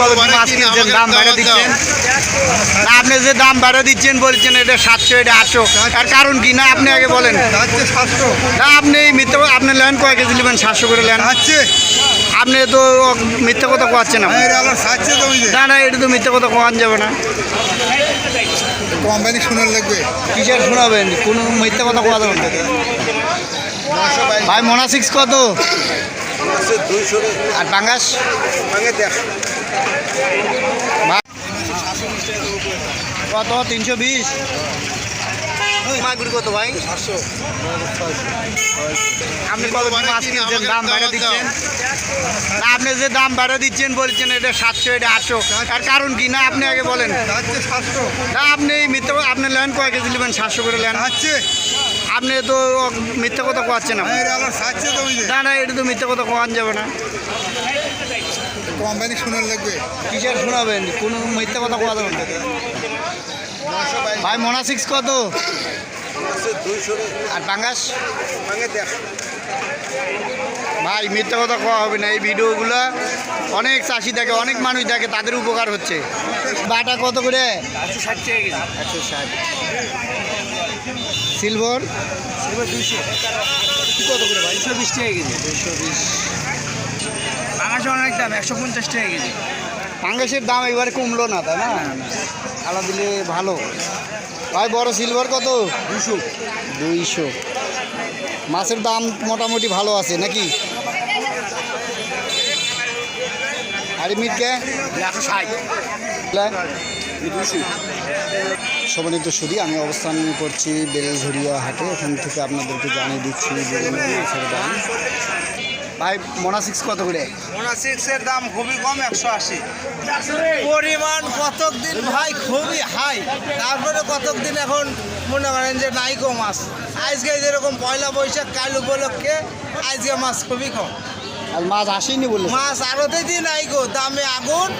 কত মাছ কিনছেন দাম বাড়া দিচ্ছেন? না আপনি যে দাম বাড়া দিচ্ছেন বলছেন এটা সাতশো এটা আটশো। তার কারণ কি না আপনি আগে বলেন। না আপনি মিথ্যা আপনি লেন কয় কেজি নেবেন? সাতশো করে লেন। আপনি তো মিথ্যা কথা কোয়াচ্ছেন না। না না এটা তো মিথ্যা কথা কোয়ান যাবে না। কোম্পানি শোনার লাগবে। কিসের শোনাবেন? কোনো মিথ্যা কথা কোয়া যাবে না। ভাই মোনা সিক্স দুইশো আর পাঙ্গাস দেড়শো কত? তিনশো বিশ? মাগুর কত ভাই? আপনি কত মাছ কিনছেন? দাম বাড়া দিচ্ছেন? না আপনি যে দাম বাড়া দিচ্ছেন বলছেন এটা সাতশো এটা আটশো। তার কারণ কি? না আপনি আগে বলেন। না আপনি মিথ্যা আপনি লেন কয় কেজি নেবেন? সাতশো করে লেন। হচ্ছে আপনি তো মিথ্যা কথা কোয়াচ্ছেন না না না এটা তো মিথ্যা কথা কোয়ান যাবে না। কোম্পানি শোনার লাগবে। কিসের শোনাবেন? কোনো মিথ্যা কথা কোয়া যাবে না। ভাই মোনা সিক্স কত? দুইশো আর পাঙ্গাস ভাই মিথ্যা কথা কোয়া হবে না। এই ভিডিওগুলো অনেক চাষি দেখে অনেক মানুষ দেখে তাদের উপকার হচ্ছে। বাটা কত করে? একশো ষাট ষাট। সিলভার? দুইশো। কত করে ভাই? দুশো বিশ টাকা কেজি। দুশো বিশ। বাংলাদেশে অনেক দাম একশো পঞ্চাশ টাকা কেজি। পাঙ্গাসের দাম এবারে কমলো না তাই না? আলা দিলে ভালো। ভাই বড় সিলভার কত? দুশো দুইশো। মাছের দাম মোটামুটি ভালো আছে নাকি? আর মিটকে সমন্বিত সুদী আমি অবস্থান করছি বেলঝরিয়া হাটে এখান থেকে আপনাদেরকে জানিয়ে দিচ্ছি দাম। ভাই মোনা সিক্স কত করে? মোনা সিক্সের দাম খুবই কম, একশো আশি। পরিমাণ কতক দিন ভাই খুবই হাই তারপরে কতক দিন এখন মনে করেন যে নাই কম মাছ। আজকে যেরকম পয়লা বৈশাখ, কাল উপলক্ষে আজকে মাছ খুবই কম। মাছ আসেনি বলে মাছ আরতে দিন নাই গো দামে আগুন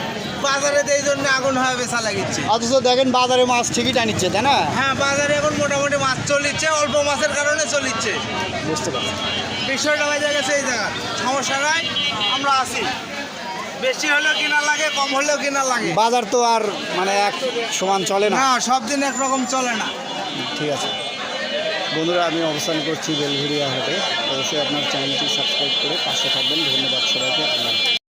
বাজারে এই জন্য আগুন হয়ে বেচা লাগিচ্ছে অথচ দেখেন বাজারে মাছ ঠিকই টানিচ্ছে তাই না? হ্যাঁ বাজারে এখন মোটামুটি মাছ চলিচ্ছে অল্প মাছের কারণে চলিচ্ছে। বুঝতে পারছি। বিষয়টা হয়ে গেছে এই জায়গা সমস্যা নাই আমরা আছি। বেশি হলেও কিনা লাগে কম হলেও কিনা লাগে। বাজার তো আর মানে এক সমান চলে না। না সব দিন একরকম চলে না। ঠিক আছে। বন্ধুরা, আমি অবস্থান করছি বেলঘুরিয়া হাটে অবশ্যই আপনার চ্যানেলটি সাবস্ক্রাইব করে পাশে থাকবেন ধন্যবাদ সবাইকে হাফেজ।